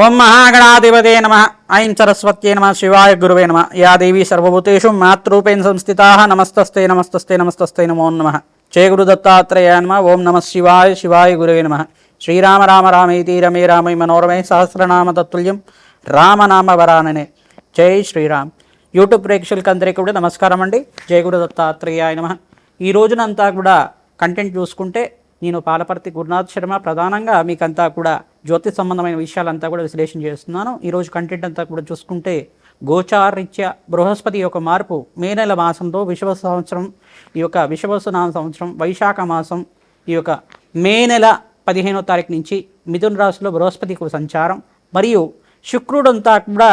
ఓం మహాగణాధిపతే నమ. ఐం సరస్వత్యే నమ. శివాయ గురువే నమ. యా దేవి సర్వభూతేషు మాతృపేణ సంస్థితా. నమస్తస్తే నమస్తస్తే నమస్తస్తే నమో నమ. చే గురు దత్తాత్రేయ నమ. ఓం నమ శివాయ శివాయ గురువే నమ. శ్రీరామ రామ రామేతి రమే రామై మనోరమే సహస్రనామ తత్తుల్యం రామనామ వరాననే. జై శ్రీరామ్. యూట్యూబ్ ప్రేక్షకులకి అందరికీ కూడా నమస్కారం అండి. జయ గురు దత్తాత్రేయ నమ. ఈ రోజునంతా కూడా కంటెంట్ చూసుకుంటే నేను పాలపర్తి గురునాథ్ శర్మ ప్రధానంగా మీకంతా కూడా జ్యోతిష్ సంబంధమైన విషయాలంతా కూడా విశ్లేషణ చేస్తున్నాను. ఈరోజు కంటెంట్ అంతా కూడా చూసుకుంటే గోచారీత్య బృహస్పతి యొక్క మార్పు మే నెల మాసంలో విశ్వ సంవత్సరం ఈ యొక్క విశ్వవసునామ సంవత్సరం వైశాఖ మాసం ఈ యొక్క మే నెల పదిహేనో తారీఖు నుంచి మిథున రాశిలో బృహస్పతికి సంచారం. మరియు శుక్రుడంతా కూడా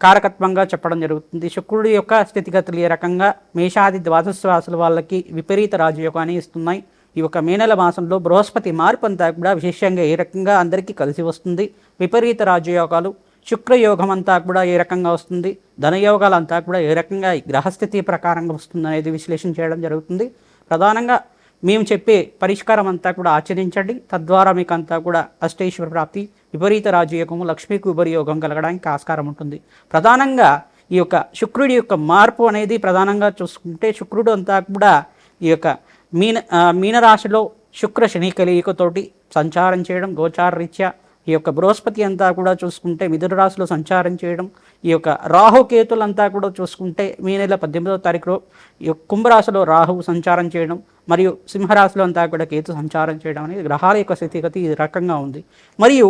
కారకత్వంగా చెప్పడం జరుగుతుంది. శుక్రుడి యొక్క స్థితిగతులు ఏ రకంగా? మేషాది ద్వాదశ రాశుల వాళ్ళకి విపరీత రాజయోగాన్ని ఇస్తున్నాయి. ఈ యొక్క మీనల మాసంలో బృహస్పతి మార్పు అంతా కూడా విశేషంగా ఏ రకంగా అందరికీ కలిసి వస్తుంది? విపరీత రాజయోగాలు శుక్రయోగం అంతా కూడా ఏ రకంగా వస్తుంది? ధనయోగాలు అంతా కూడా ఏ రకంగా ఈ గ్రహస్థితి ప్రకారంగా వస్తుంది అనేది విశ్లేషణ చేయడం జరుగుతుంది. ప్రధానంగా మేము చెప్పే పరిష్కారం అంతా కూడా ఆచరించండి. తద్వారా మీకు అంతా కూడా అష్టేశ్వర ప్రాప్తి విపరీత రాజయోగము లక్ష్మీకి విపరీయోగం కలగడానికి ఆస్కారం ఉంటుంది. ప్రధానంగా ఈ యొక్క శుక్రుడి యొక్క మార్పు అనేది ప్రధానంగా చూసుకుంటే శుక్రుడు అంతా కూడా ఈ యొక్క మీన మీనరాశిలో శుక్ర శని కలియికతోటి సంచారం చేయడం గోచార రీత్యా ఈ యొక్క బృహస్పతి అంతా కూడా చూసుకుంటే మిథున రాశిలో సంచారం చేయడం ఈ యొక్క రాహుకేతులంతా కూడా చూసుకుంటే మీ నెల పద్దెనిమిదవ తారీఖులో ఈ యొక్క కుంభరాశిలో రాహువు సంచారం చేయడం మరియు సింహరాశిలో అంతా కూడా కేతు సంచారం చేయడం అనేది గ్రహాల యొక్క స్థితిగతి ఈ రకంగా ఉంది. మరియు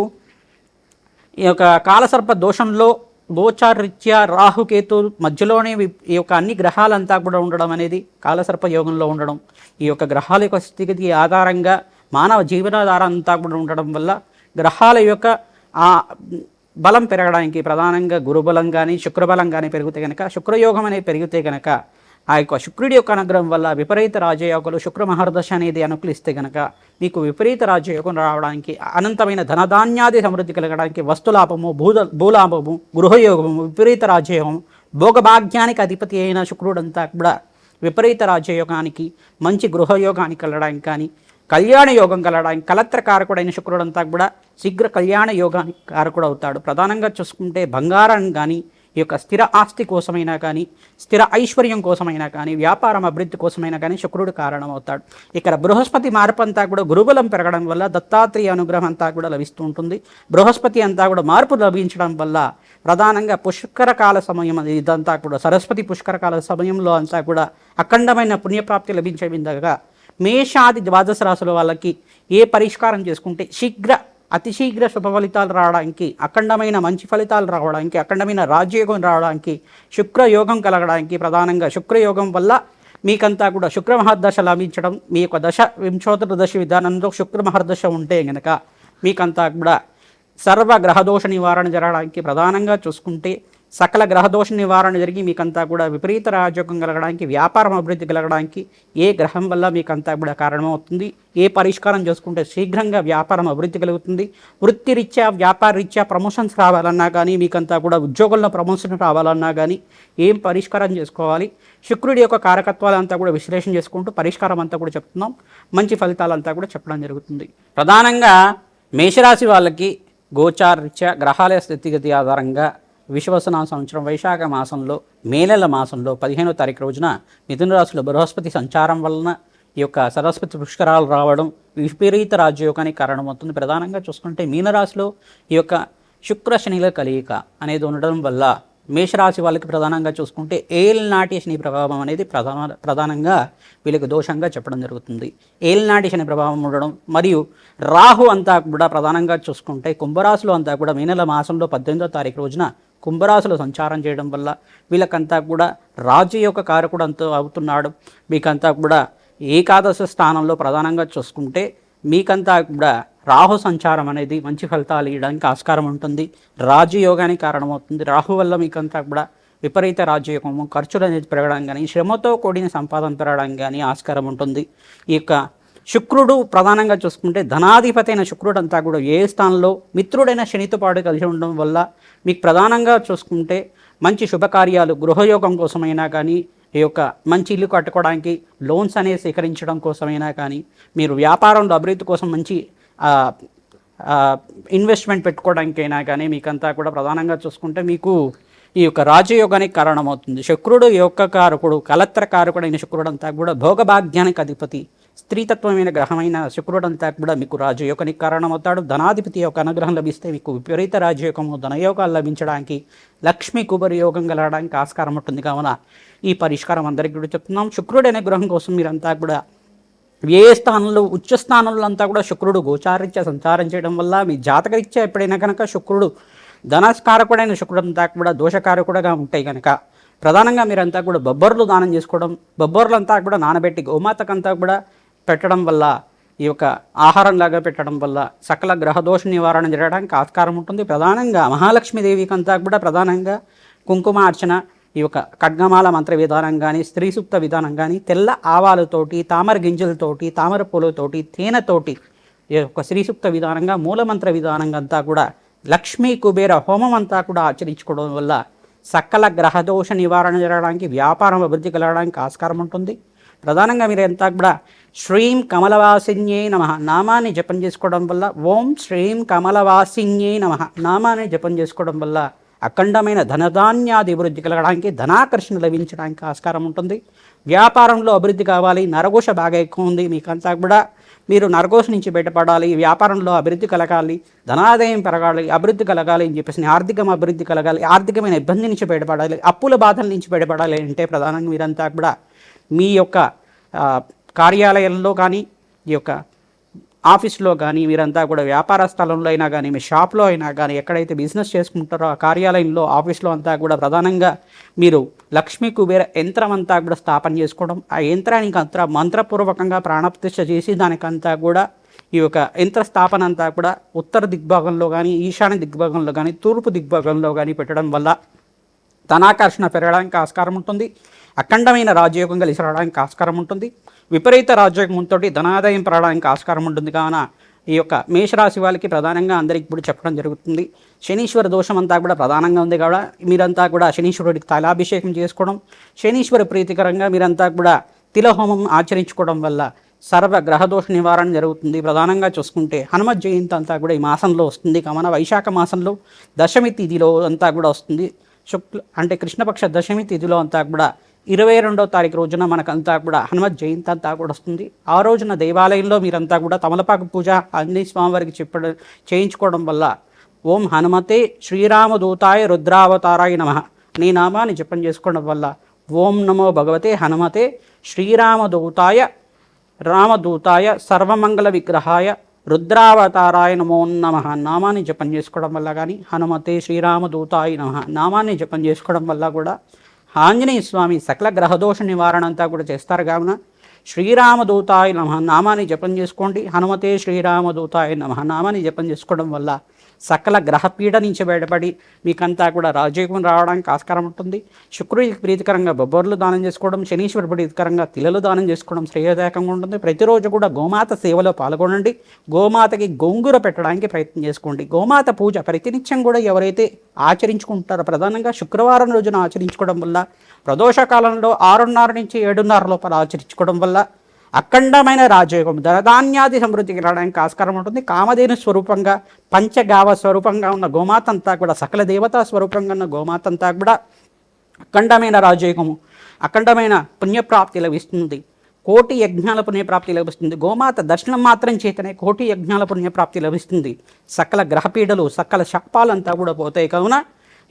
ఈ యొక్క కాలసర్ప దోషంలో గోచారీత్యా రాహుకేతు మధ్యలోనే ఈ యొక్క అన్ని గ్రహాలంతా కూడా ఉండడం అనేది కాలసర్ప యోగంలో ఉండడం. ఈ యొక్క గ్రహాల యొక్క స్థితిగతి ఆధారంగా మానవ జీవనాధారం అంతా కూడా ఉండడం వల్ల గ్రహాల యొక్క ఆ బలం పెరగడానికి ప్రధానంగా గురుబలం కానీ శుక్రబలం కానీ పెరిగితే కనుక శుక్రయోగం అనేది పెరిగితే కనుక ఆ యొక్క శుక్రుడి యొక్క అనుగ్రహం వల్ల విపరీత రాజయోగాలు శుక్ర మహర్దశ అనేది అనుకూలిస్తే గనక మీకు విపరీత రాజయోగం రావడానికి అనంతమైన ధనధాన్యాది సమృద్ధి కలగడానికి వస్తులాభము భూద భూలాభము గృహయోగము విపరీత రాజయోగం భోగభాగ్యానికి అధిపతి అయిన శుక్రుడంతా కూడా విపరీత రాజయోగానికి మంచి గృహయోగానికి వెళ్ళడానికి కానీ కళ్యాణ యోగం కలడానికి కలత్ర కారకుడైన శుక్రుడంతా కూడా శీఘ్ర కళ్యాణ యోగానికి కారకుడు అవుతాడు ప్రధానంగా చూసుకుంటే బంగారం కానీ ఈ యొక్క స్థిర ఆస్తి కోసమైనా కానీ స్థిర ఐశ్వర్యం కోసమైనా కానీ వ్యాపారం అభివృద్ధి కోసమైనా కానీ శుక్రుడు కారణమవుతాడు. ఇక్కడ బృహస్పతి మార్పు అంతా కూడా గురుబలం పెరగడం వల్ల దత్తాత్రేయ అనుగ్రహం అంతా కూడా లభిస్తూ ఉంటుంది. బృహస్పతి అంతా కూడా మార్పు లభించడం వల్ల ప్రధానంగా పుష్కరకాల సమయం ఇదంతా కూడా సరస్వతి పుష్కరకాల సమయంలో అంతా కూడా అఖండమైన పుణ్యప్రాప్తి లభించే విధంగా మేషాది ద్వాదశ రాశుల వాళ్ళకి ఏ పరిష్కారం చేసుకుంటే శీఘ్ర అతి శీఘ్ర శుభ ఫలితాలు రావడానికి అఖండమైన మంచి ఫలితాలు రావడానికి అఖండమైన రాజయోగం రావడానికి శుక్రయోగం కలగడానికి ప్రధానంగా శుక్రయోగం వల్ల మీకంతా కూడా శుక్ర మహర్దశ లభించడం మీ యొక్క దశ వింశోత్తర దశ విధానంలో శుక్ర మహర్దశ ఉంటే గనక మీకంతా కూడా సర్వ గ్రహదోష నివారణ జరగడానికి ప్రధానంగా చూసుకుంటే సకల గ్రహదోష నివారణ జరిగి మీకంతా కూడా విపరీత రాజయోగం కలగడానికి వ్యాపారం అభివృద్ధి కలగడానికి ఏ గ్రహం వల్ల మీకంతా కూడా కారణమవుతుంది? ఏ పరిష్కారం చేసుకుంటే శీఘ్రంగా వ్యాపారం అభివృద్ధి కలుగుతుంది? వృత్తిరీత్యా వ్యాపార రీత్యా ప్రమోషన్స్ రావాలన్నా కానీ మీకంతా కూడా ఉద్యోగంలో ప్రమోషన్ రావాలన్నా కానీ ఏం పరిష్కారం చేసుకోవాలి? శుక్రుడి యొక్క కారకత్వాలంతా కూడా విశ్లేషణ చేసుకుంటూ పరిష్కారం అంతా కూడా చెప్తున్నాం. మంచి ఫలితాలంతా కూడా చెప్పడం జరుగుతుంది. ప్రధానంగా మేషరాశి వాళ్ళకి గోచారీత్యా గ్రహాల స్థితిగతి ఆధారంగా విశ్వసన సంవత్సరం వైశాఖ మాసంలో మే నెల మాసంలో పదిహేనో తారీఖు రోజున మిథున రాశిలో బృహస్పతి సంచారం వలన ఈ యొక్క సరస్వతి పుష్కరాలు రావడం విపరీత రాజయోగానికి కారణమవుతుంది. ప్రధానంగా చూసుకుంటే మీనరాశిలో ఈ యొక్క శుక్ర శనిల కలయిక అనేది ఉండడం వల్ల మేషరాశి వాళ్ళకి ప్రధానంగా చూసుకుంటే ఏల్నాటి శని ప్రభావం అనేది ప్రధాన ప్రధానంగా వీళ్ళకి దోషంగా చెప్పడం జరుగుతుంది. ఏల్నాటి శని ప్రభావం ఉండడం మరియు రాహు అంతా కూడా ప్రధానంగా చూసుకుంటే కుంభరాశిలో అంతా కూడా మే నెల మాసంలో పద్దెనిమిదో తారీఖు రోజున కుంభరాశులు సంచారం చేయడం వల్ల వీళ్ళకంతా కూడా రాజు యొక్క కారకుడు అంతా అవుతున్నాడు. మీకంతా కూడా ఏకాదశ స్థానంలో ప్రధానంగా చూసుకుంటే మీకంతా కూడా రాహు సంచారం అనేది మంచి ఫలితాలు ఇవ్వడానికి ఆస్కారం ఉంటుంది. రాజయోగానికి కారణమవుతుంది. రాహు వల్ల మీకంతా కూడా విపరీత రాజయోగము ఖర్చులు అనేది పెరగడం కానీ శ్రమతో కూడిన సంపాదన పెరగడం కానీ ఆస్కారం ఉంటుంది. ఈ యొక్క శుక్రుడు ప్రధానంగా చూసుకుంటే ధనాధిపతి అయిన శుక్రుడు అంతా కూడా ఏ స్థానంలో మిత్రుడైన శనితో పాటు కలిసి ఉండడం వల్ల మీకు ప్రధానంగా చూసుకుంటే మంచి శుభకార్యాలు గృహయోగం కోసమైనా కానీ ఈ యొక్క మంచి ఇల్లు కట్టుకోవడానికి లోన్స్ అనేవి సేకరించడం కోసమైనా కానీ మీరు వ్యాపారంలో అభివృద్ధి కోసం మంచి ఇన్వెస్ట్మెంట్ పెట్టుకోవడానికైనా కానీ మీకంతా కూడా ప్రధానంగా చూసుకుంటే మీకు ఈ యొక్క రాజయోగానికి కారణమవుతుంది. శుక్రుడు యొక్క కారకుడు కలత్ర కారకుడు అయిన శుక్రుడు అంతా కూడా భోగభాగ్యానికి అధిపతి. స్త్రీతత్వమైన గ్రహమైన శుక్రుడు అంతా కూడా మీకు రాజయోగానికి కారణమవుతాడు. ధనాధిపతి యొక్క అనుగ్రహం లభిస్తే మీకు విపరీత రాజయోగము ధనయోగాలు లభించడానికి లక్ష్మీ కుబరి యోగం కలగడానికి ఆస్కారం ఉంటుంది. కావున ఈ పరిష్కారం అందరికీ కూడా చెప్తున్నాం. శుక్రుడు అనే గ్రహం కోసం మీరంతా కూడా ఏ స్థానంలో ఉచ్చ స్థానంలో అంతా కూడా శుక్రుడు గోచారీత్యా సంచారం చేయడం వల్ల మీ జాతకరీత్యా ఎప్పుడైనా కనుక శుక్రుడు ధనస్కారకుడైన శుక్రుడు అంతా కూడా దోషకారకుడుగా ఉంటాయి కనుక ప్రధానంగా మీరంతా కూడా బొబ్బర్లు దానం చేసుకోవడం బొబ్బర్లంతా కూడా నానబెట్టి గోమాతకంతా కూడా పెట్టడం వల్ల ఈ యొక్క ఆహారంలాగా పెట్టడం వల్ల సకల గ్రహదోష నివారణ జరగడానికి ఆస్కారం ఉంటుంది. ప్రధానంగా మహాలక్ష్మీదేవికి అంతా కూడా ప్రధానంగా కుంకుమ అర్చన ఈ యొక్క ఖడ్గమాల మంత్ర విధానం కానీ స్త్రీ సూక్త విధానం కానీ తెల్ల ఆవాలతోటి తామర గింజలతోటి తామర పూలతోటి తేనెతోటి ఈ యొక్క స్త్రీ సూక్త విధానంగా మూలమంత్ర విధానంగా అంతా కూడా లక్ష్మీ కుబేర హోమం అంతా కూడా ఆచరించుకోవడం వల్ల సకల గ్రహదోష నివారణ జరగడానికి వ్యాపారం అభివృద్ధి కలగడానికి ఆస్కారం ఉంటుంది. ప్రధానంగా మీరు ఎంత కూడా శ్రీం కమలవాసిన్యే నమ. నామాన్ని జపం చేసుకోవడం వల్ల ఓం శ్రీం కమలవాసిన్యే నమ. నామాన్ని జపం చేసుకోవడం వల్ల అఖండమైన ధనధాన్యాది అభివృద్ధి కలగడానికి ధనాకర్షణ లభించడానికి ఆస్కారం ఉంటుంది. వ్యాపారంలో అభివృద్ధి కావాలి. నరఘోష బాగా ఎక్కువ ఉంది. మీకంతా కూడా మీరు నరఘోష నుంచి బయటపడాలి. వ్యాపారంలో అభివృద్ధి కలగాలి. ధనాదాయం పెరగాలి. అభివృద్ధి కలగాలి అని చెప్పేసి ఆర్థికం అభివృద్ధి కలగాలి. ఆర్థికమైన ఇబ్బంది నుంచి బయటపడాలి. అప్పుల బాధల నుంచి బయటపడాలి అంటే ప్రధానంగా మీరంతా కూడా మీ యొక్క కార్యాలయంలో కానీ ఈ యొక్క ఆఫీస్లో కానీ మీరంతా కూడా వ్యాపార స్థలంలో అయినా కానీ మీ షాప్లో అయినా కానీ ఎక్కడైతే బిజినెస్ చేసుకుంటారో ఆ కార్యాలయంలో ఆఫీస్లో అంతా కూడా ప్రధానంగా మీరు లక్ష్మీ కుబేర యంత్రం అంతా కూడా స్థాపన చేసుకోవడం ఆ యంత్రానికి అంతా మంత్రపూర్వకంగా ప్రాణప్రతిష్ఠ చేసి దానికంతా కూడా ఈ యొక్క యంత్ర స్థాపన అంతా కూడా ఉత్తర దిగ్భాగంలో కానీ ఈశాన్య దిగ్భాగంలో కానీ తూర్పు దిగ్భాగంలో కానీ పెట్టడం వల్ల ధనాకర్షణ పెరగడానికి ఆస్కారం ఉంటుంది. అఖండమైన రాజయోగం కలిసి రావడానికి ఆస్కారం ఉంటుంది. విపరీత రాజయోగంతో ధనాదాయం పెరగడానికి ఆస్కారం ఉంటుంది. కావున ఈ యొక్క మేషరాశి వాళ్ళకి ప్రధానంగా అందరికి ఇప్పుడు చెప్పడం జరుగుతుంది. శనీశ్వర దోషం అంతా కూడా ప్రధానంగా ఉంది కూడా మీరంతా కూడా శనీశ్వరుడికి తలాభిషేకం చేసుకోవడం శనీశ్వర ప్రీతికరంగా మీరంతా కూడా తిలహోమం ఆచరించుకోవడం వల్ల సర్వ గ్రహదోష నివారణ జరుగుతుంది. ప్రధానంగా చూసుకుంటే హనుమత్ జయంతి అంతా కూడా ఈ మాసంలో వస్తుంది. కావున వైశాఖ మాసంలో దశమి తిథిలో అంతా కూడా వస్తుంది. శుక్ల అంటే కృష్ణపక్ష దశమి తిథిలో అంతా కూడా ఇరవై రెండో తారీఖు రోజున మనకంతా కూడా హనుమత్ జయంతి అంతా కూడా వస్తుంది. ఆ రోజున దేవాలయంలో మీరంతా కూడా తమలపాకు పూజ ఆంజనేయ స్వామివారికి చెప్పడం చేయించుకోవడం వల్ల ఓం హనుమతే శ్రీరామదూతాయ రుద్రావతారాయ నమ. నీ నామాన్ని జపం చేసుకోవడం వల్ల ఓం నమో భగవతే హనుమతే శ్రీరామదూతాయ రామదూతాయ సర్వమంగళ విగ్రహాయ రుద్రావతారాయ నమో నమ. నామాన్ని జపం చేసుకోవడం వల్ల కానీ హనుమతే శ్రీరామదూతాయ నమ. నామాన్ని జపం చేసుకోవడం వల్ల కూడా ఆంజనేయ స్వామి సకల గ్రహదోష నివారణ అంతా కూడా చేస్తారు కావున శ్రీరామదూతాయ నమ నామాన్ని జపం చేసుకోండి. హనుమతే శ్రీరామదూతాయ నమ నామాన్ని జపం చేసుకోవడం వల్ల సకల గ్రహపీడ నుంచి బయటపడి మీకంతా కూడా రాజయోగం రావడానికి ఆస్కారం ఉంటుంది. శుక్రుడికి ప్రీతికరంగా బొబ్బర్లు దానం చేసుకోవడం శనీశ్వర ప్రీతికరంగా తిలలు దానం చేసుకోవడం శ్రేయదాయకంగా ఉంటుంది. ప్రతిరోజు కూడా గోమాత సేవలో పాల్గొనండి. గోమాతకి గోంగూర పెట్టడానికి ప్రయత్నం చేసుకోండి. గోమాత పూజ ప్రతినిత్యం కూడా ఎవరైతే ఆచరించుకుంటారో ప్రధానంగా శుక్రవారం రోజున ఆచరించుకోవడం వల్ల ప్రదోష కాలంలో ఆరున్నర నుంచి ఏడున్నర లోపల ఆచరించుకోవడం వల్ల అఖండమైన రాజయోగం ధనధాన్యాది సమృద్ధికి రావడానికి ఆస్కారం ఉంటుంది. కామధేను స్వరూపంగా పంచగావ స్వరూపంగా ఉన్న గోమాతంతా కూడా సకల దేవతా స్వరూపంగా ఉన్న గోమాతంతా కూడా అఖండమైన రాజయోగము అఖండమైన పుణ్యప్రాప్తి లభిస్తుంది. కోటి యజ్ఞాల పుణ్యప్రాప్తి లభిస్తుంది. గోమాత దర్శనం మాత్రం చేతనే కోటి యజ్ఞాల పుణ్యప్రాప్తి లభిస్తుంది. సకల గ్రహపీడలు సకల శాపాలంతా కూడా పోతాయి. కావున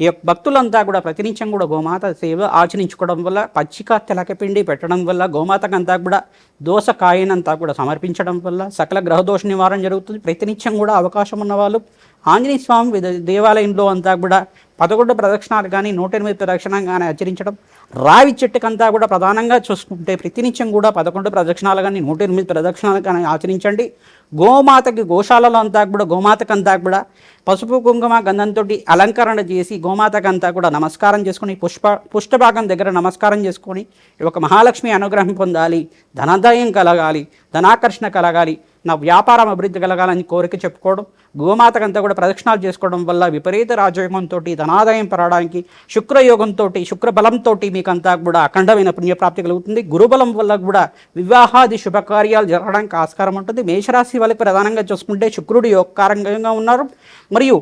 ఈ యొక్క భక్తులంతా కూడా ప్రతినిత్యం కూడా గోమాత సేవ ఆచరించుకోవడం వల్ల పచ్చిక తెలకపిండి పెట్టడం వల్ల గోమాతకంతా కూడా దోస కాయనంతా కూడా సమర్పించడం వల్ల సకల గ్రహదోష నివారణ జరుగుతుంది. ప్రతినిత్యం కూడా అవకాశం ఉన్నవాళ్ళు ఆంజనేయస్వామి ఆంజనేయ స్వామి దేవాలయంలో అంతా కూడా పదకొండు ప్రదక్షిణాలు కానీ నూట ఎనిమిది ప్రదక్షిణ కానీ ఆచరించడం రావి చెట్టుకంతా కూడా ప్రధానంగా చూసుకుంటే ప్రతినిత్యం కూడా పదకొండు ప్రదక్షిణాలు కానీ నూట ఎనిమిది ప్రదక్షిణాలు కానీ ఆచరించండి. గోమాతకి గోశాలలో అంతా కూడా గోమాతకంతా కూడా పసుపు కుంకుమ గంధంతో అలంకరణ చేసి గోమాతకంతా కూడా నమస్కారం చేసుకుని పుష్ప పుష్టభాగం దగ్గర నమస్కారం చేసుకొని ఒక మహాలక్ష్మి అనుగ్రహం పొందాలి ధనాదాయం కలగాలి ధనాకర్షణ కలగాలి నా వ్యాపారం అభివృద్ధి కలగాలని కోరిక చెప్పుకోవడం గోమాతకంతా కూడా ప్రదక్షిణాలు చేసుకోవడం వల్ల విపరీత రాజయోగంతో ధనాదాయం పెరగడానికి శుక్రయోగంతో శుక్రబలంతో మీకంతా కూడా అఖండమైన పుణ్యప్రాప్తి కలుగుతుంది. గురుబలం వల్ల కూడా వివాహాది శుభకార్యాలు జరగడానికి ఆస్కారం ఉంటుంది. మేషరాశి వాళ్ళకి ప్రధానంగా చూసుకుంటే శుక్రుడు యోగకారంగా ఉన్నారు. మరియు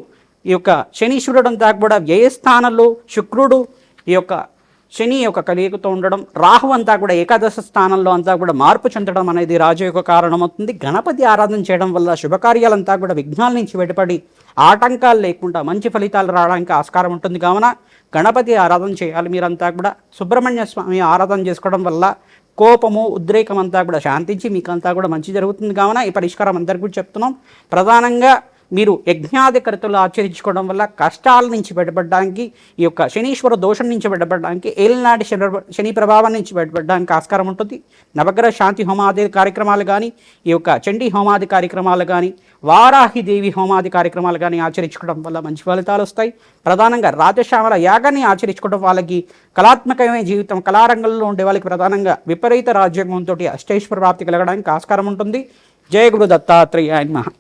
ఈ యొక్క శనీశ్వరుడు అంతా కూడా వ్యయస్థానంలో శుక్రుడు ఈ యొక్క శని యొక్క కలియుగతో ఉండడం రాహు అంతా కూడా ఏకాదశ స్థానంలో అంతా కూడా మార్పు చెందడం అనేది రాజు యొక్క కారణమవుతుంది. గణపతి ఆరాధన చేయడం వల్ల శుభకార్యాలంతా కూడా విఘ్నాల నుంచి బయటపడి ఆటంకాలు లేకుండా మంచి ఫలితాలు రావడానికి ఆస్కారం ఉంటుంది. కావున గణపతి ఆరాధన చేయాలి. మీరంతా కూడా సుబ్రహ్మణ్య స్వామి ఆరాధన చేసుకోవడం వల్ల కోపము ఉద్రేకం అంతా కూడా శాంతించి మీకంతా కూడా మంచి జరుగుతుంది. కావున ఈ పరిష్కారం అందరికీ కూడా చెప్తున్నాం. ప్రధానంగా మీరు యజ్ఞాధికరతలు ఆచరించుకోవడం వల్ల కష్టాల నుంచి బయటపడడానికి ఈ యొక్క శనీశ్వర దోషం నుంచి బయటపడడానికి ఏలినాటి శని శని ప్రభావం నుంచి బయటపడడానికి ఆస్కారం ఉంటుంది. నవగ్రహ శాంతి హోమాది కార్యక్రమాలు కానీ ఈ యొక్క చండీ హోమాది కార్యక్రమాలు కానీ వారాహి దేవి హోమాది కార్యక్రమాలు కానీ ఆచరించుకోవడం వల్ల మంచి ఫలితాలు వస్తాయి. ప్రధానంగా రాజశ్యామల యాగాన్ని ఆచరించుకోవడం వాళ్ళకి కళాత్మకమైన జీవితం కళారంగంలో ఉండే వాళ్ళకి ప్రధానంగా విపరీత రాజ్యాంగంతో అష్టేశ్వర ప్రాప్తి కలగడానికి ఆస్కారం ఉంటుంది. జయ గురు దత్తాత్రేయ మహా